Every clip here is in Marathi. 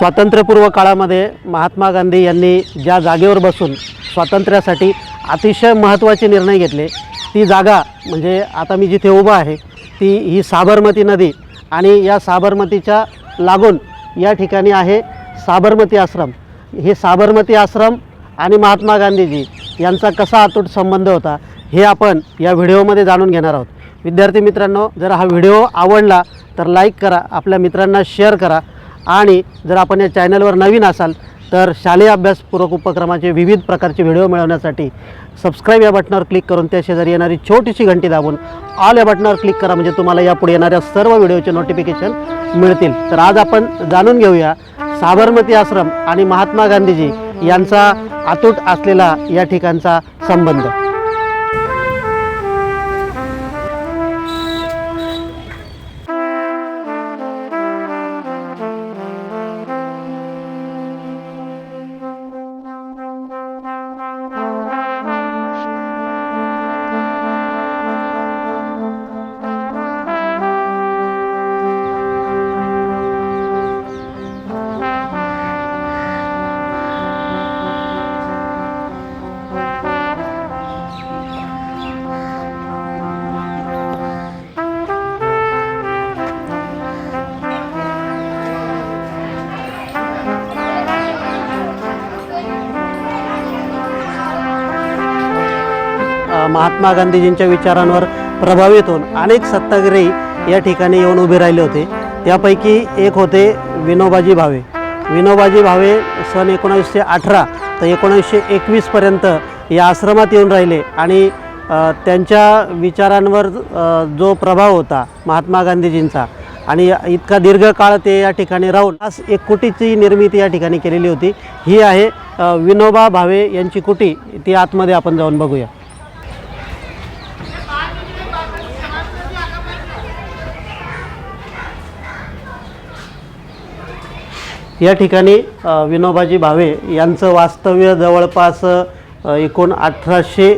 स्वातंत्र्यपूर्व काळामध्ये महात्मा गांधी यांनी ज्या जागेवर बसून स्वातंत्र्यासाठी अतिशय महत्त्वाचे निर्णय घेतले ती जागा म्हणजे आता मी जिथे उभा आहे ती ही साबरमती नदी आणि या साबरमतीच्या लागून या ठिकाणी आहे साबरमती आश्रम. हे साबरमती आश्रम आणि महात्मा गांधीजी यांचा कसा अतूट संबंध होता हे आपण या व्हिडिओमध्ये जाणून घेणार आहोत. विद्यार्थी मित्रांनो जर हा व्हिडिओ आवडला तर लाईक करा आपल्या मित्रांना शेअर करा आणि जर आपण या चॅनलवर नवीन असाल तर शालेय अभ्यासपूरक उपक्रमाचे विविध प्रकारचे व्हिडिओ मिळवण्यासाठी सबस्क्राईब या बटनावर क्लिक करून त्या शेजारी येणारी छोटीशी घंटी दाबून ऑल या बटनावर क्लिक करा म्हणजे तुम्हाला यापुढे येणाऱ्या सर्व व्हिडिओचे नोटिफिकेशन मिळतील. तर आज आपण जाणून घेऊया साबरमती आश्रम आणि महात्मा गांधीजी यांचा अतूट असलेला या ठिकाणचा संबंध. महात्मा गांधीजींच्या विचारांवर प्रभावित होऊन अनेक सत्याग्रही या ठिकाणी येऊन उभे राहिले होते. त्यापैकी एक होते विनोबाजी भावे. विनोबाजी भावे सन एकोणावीसशे अठरा तर एकोणीसशे एकवीसपर्यंत या आश्रमात येऊन राहिले आणि त्यांच्या विचारांवर जो प्रभाव होता महात्मा गांधीजींचा आणि इतका दीर्घकाळ ते या ठिकाणी राहून आज एक कुटीची निर्मिती या ठिकाणी केलेली होती. ही आहे विनोबा भावे यांची कुटी. ती आतमध्ये आपण जाऊन बघूया. या ठिकाणी विनोबाजी भावे यांचं वास्तव्य जवळपास एकूण अठराशे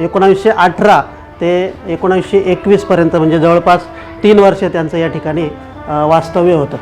एकोणावीसशे अठरा ते एकोणावीसशे एकवीसपर्यंत म्हणजे जवळपास तीन वर्ष त्यांचं या ठिकाणी वास्तव्य होतं.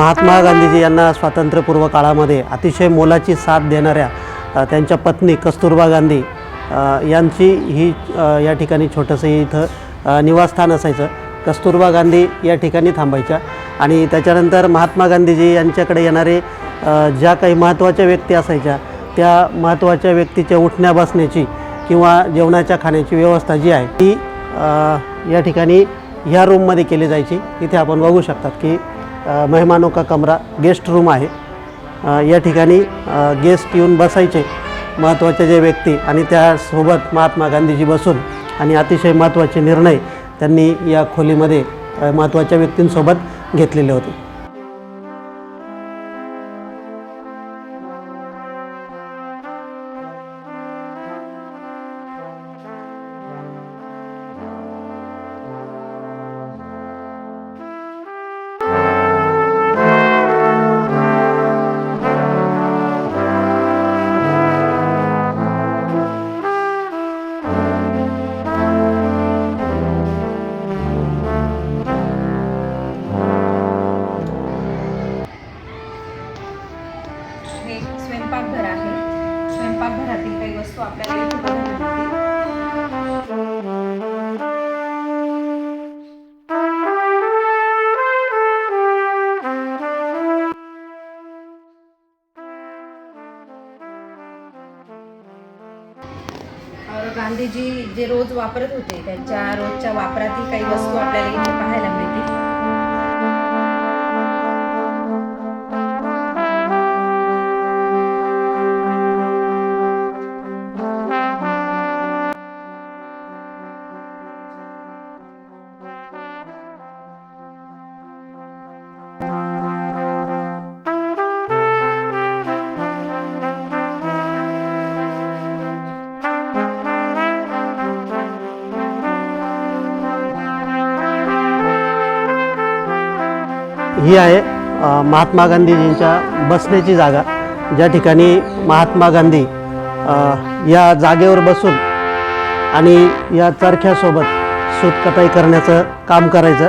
महात्मा गांधीजी यांना स्वातंत्र्यपूर्व काळामध्ये अतिशय मोलाची साथ देणाऱ्या त्यांच्या पत्नी कस्तुरबा गांधी यांची ही या ठिकाणी छोटंसं इथं निवासस्थान असायचं. कस्तुरबा गांधी या ठिकाणी थांबायच्या आणि त्याच्यानंतर महात्मा गांधीजी यांच्याकडे येणारे ज्या काही महत्त्वाच्या व्यक्ती असायच्या त्या महत्त्वाच्या व्यक्तीच्या उठण्या बसण्याची किंवा जेवणाच्या खाण्याची व्यवस्था जी आहे ती या ठिकाणी ह्या रूममध्ये केली जायची. इथे आपण बघू शकतात की मेहमानों का कमरा गेस्ट रूम आहे. या ठिकाणी गेस्ट येऊन बसायचे महत्त्वाचे जे व्यक्ती आणि त्यासोबत महात्मा गांधीजी बसून आणि अतिशय महत्त्वाचे निर्णय त्यांनी या खोलीमध्ये महत्त्वाच्या व्यक्तींसोबत घेतलेले होते. जे रोज वापरत होते त्यांच्या रोजच्या वापरातील काही वस्तू आपल्याला इथे पाहायला मिळतील. ही आहे महात्मा गांधीजींच्या बसण्याची जागा. ज्या ठिकाणी महात्मा गांधी या जागेवर बसून आणि या चरख्यासोबत सूतकताई करण्याचं काम करायचं.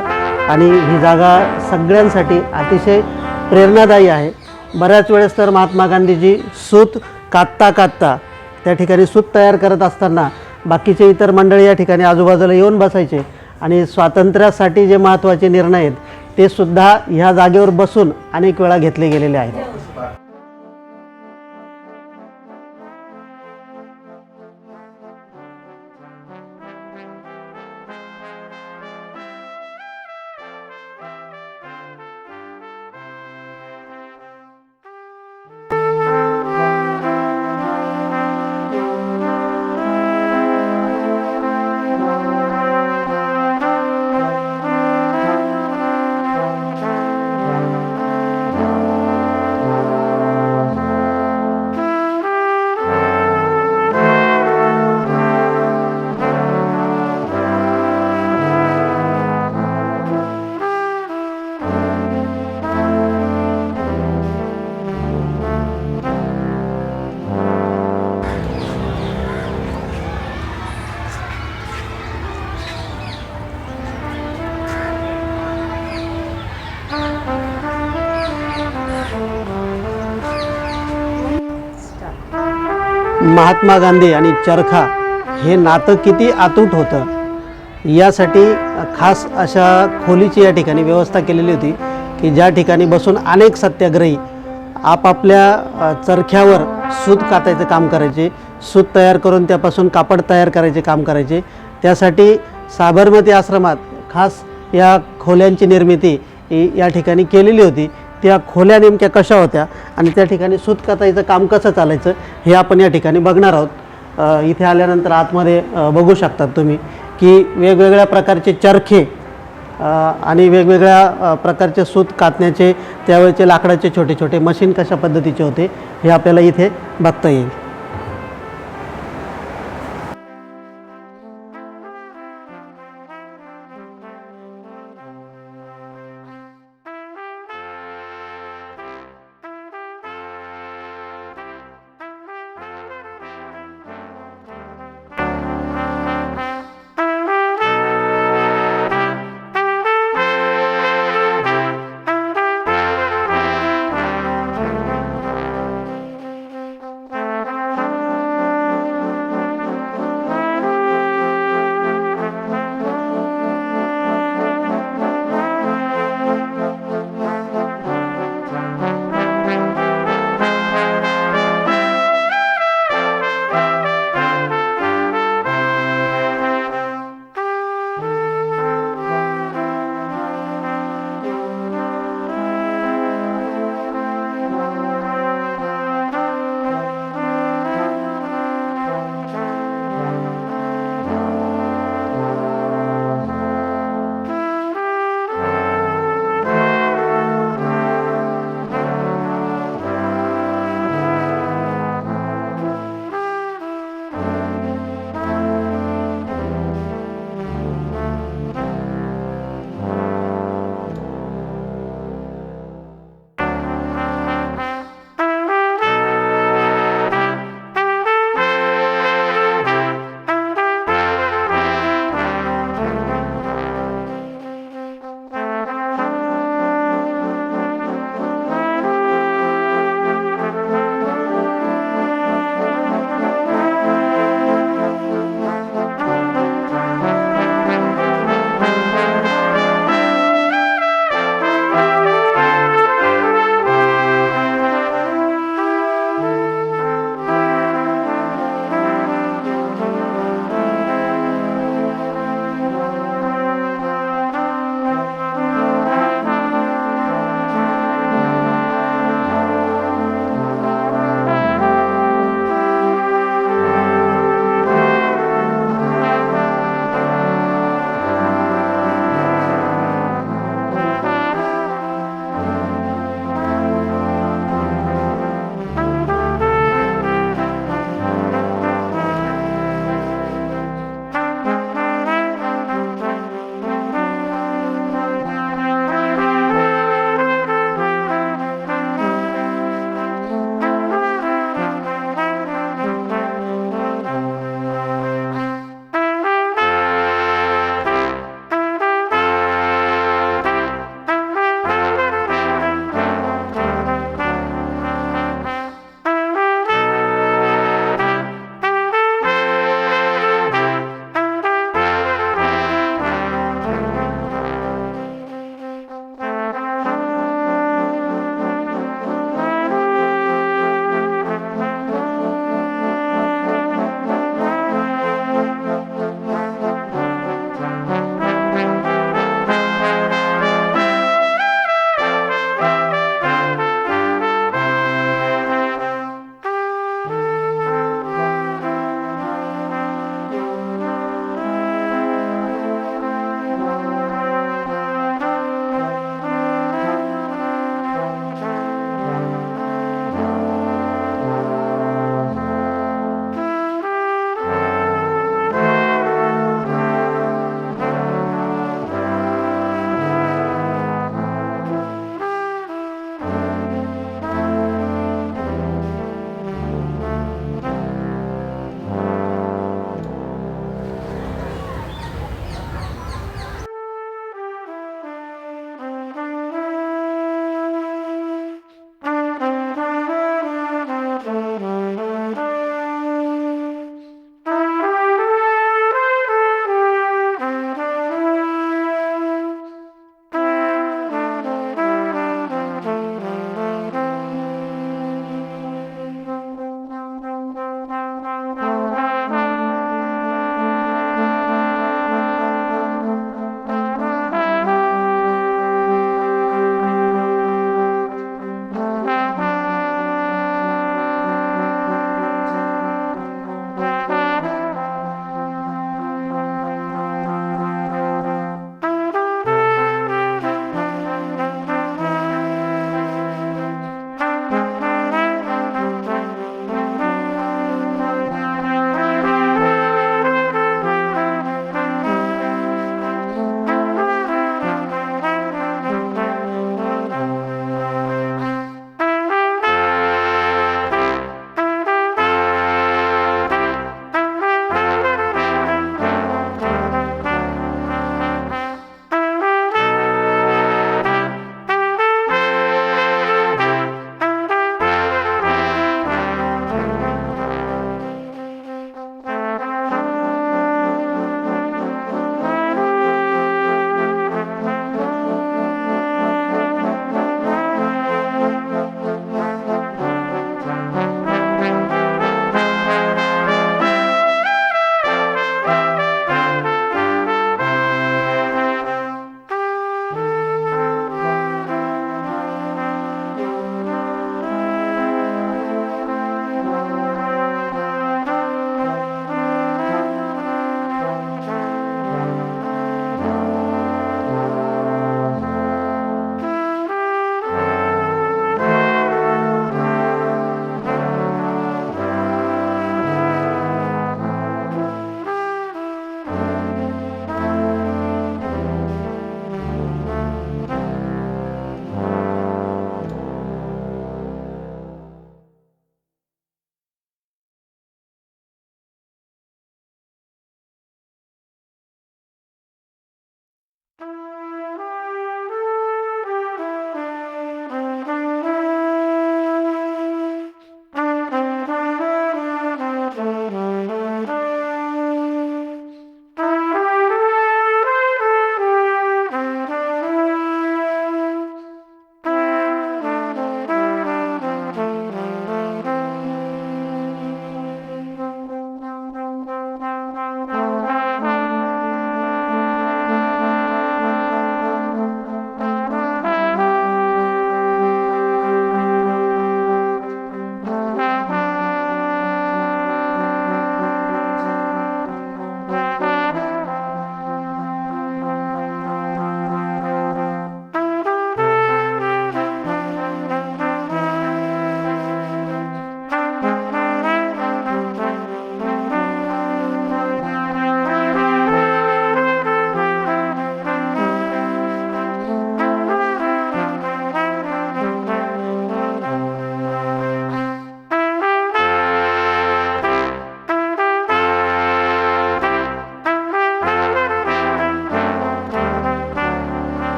आणि ही जागा सगळ्यांसाठी अतिशय प्रेरणादायी आहे. बऱ्याच वेळेस तर महात्मा गांधीजी सूत कातता कातता त्या ठिकाणी सूत तयार करत असताना बाकीचे इतर मंडळी या ठिकाणी आजूबाजूला येऊन बसायचे. आणि स्वातंत्र्यासाठी जे महत्त्वाचे निर्णय आहेत ते सुद्धा ह्या जागेवर बसून अनेक वेळा घेतले गेलेले आहेत. महात्मा गांधी आणि चरखा हे नातं किती आतूट होतं. यासाठी खास अशा खोलीची या ठिकाणी व्यवस्था केलेली होती की ज्या ठिकाणी बसून अनेक सत्याग्रही आपापल्या चरख्यावर सूत कातायचं काम करायचे सूत तयार करून त्यापासून कापड तयार करायचे काम करायचे. त्यासाठी साबरमती आश्रमात खास या खोल्यांची निर्मिती या ठिकाणी केलेली होती. त्या खोल्या नेमक्या कशा होत्या आणि त्या ठिकाणी सूत कातायचं काम कसं चालायचं हे आपण या ठिकाणी बघणार आहोत. इथे आल्यानंतर आतमध्ये बघू शकतात तुम्ही की वेगवेगळ्या प्रकारचे चरखे आणि वेगवेगळ्या प्रकारचे सूत कातण्याचे त्यावेळेचे लाकडाचे छोटे छोटे मशीन कशा पद्धतीचे होते हे आपल्याला इथे बघता येईल.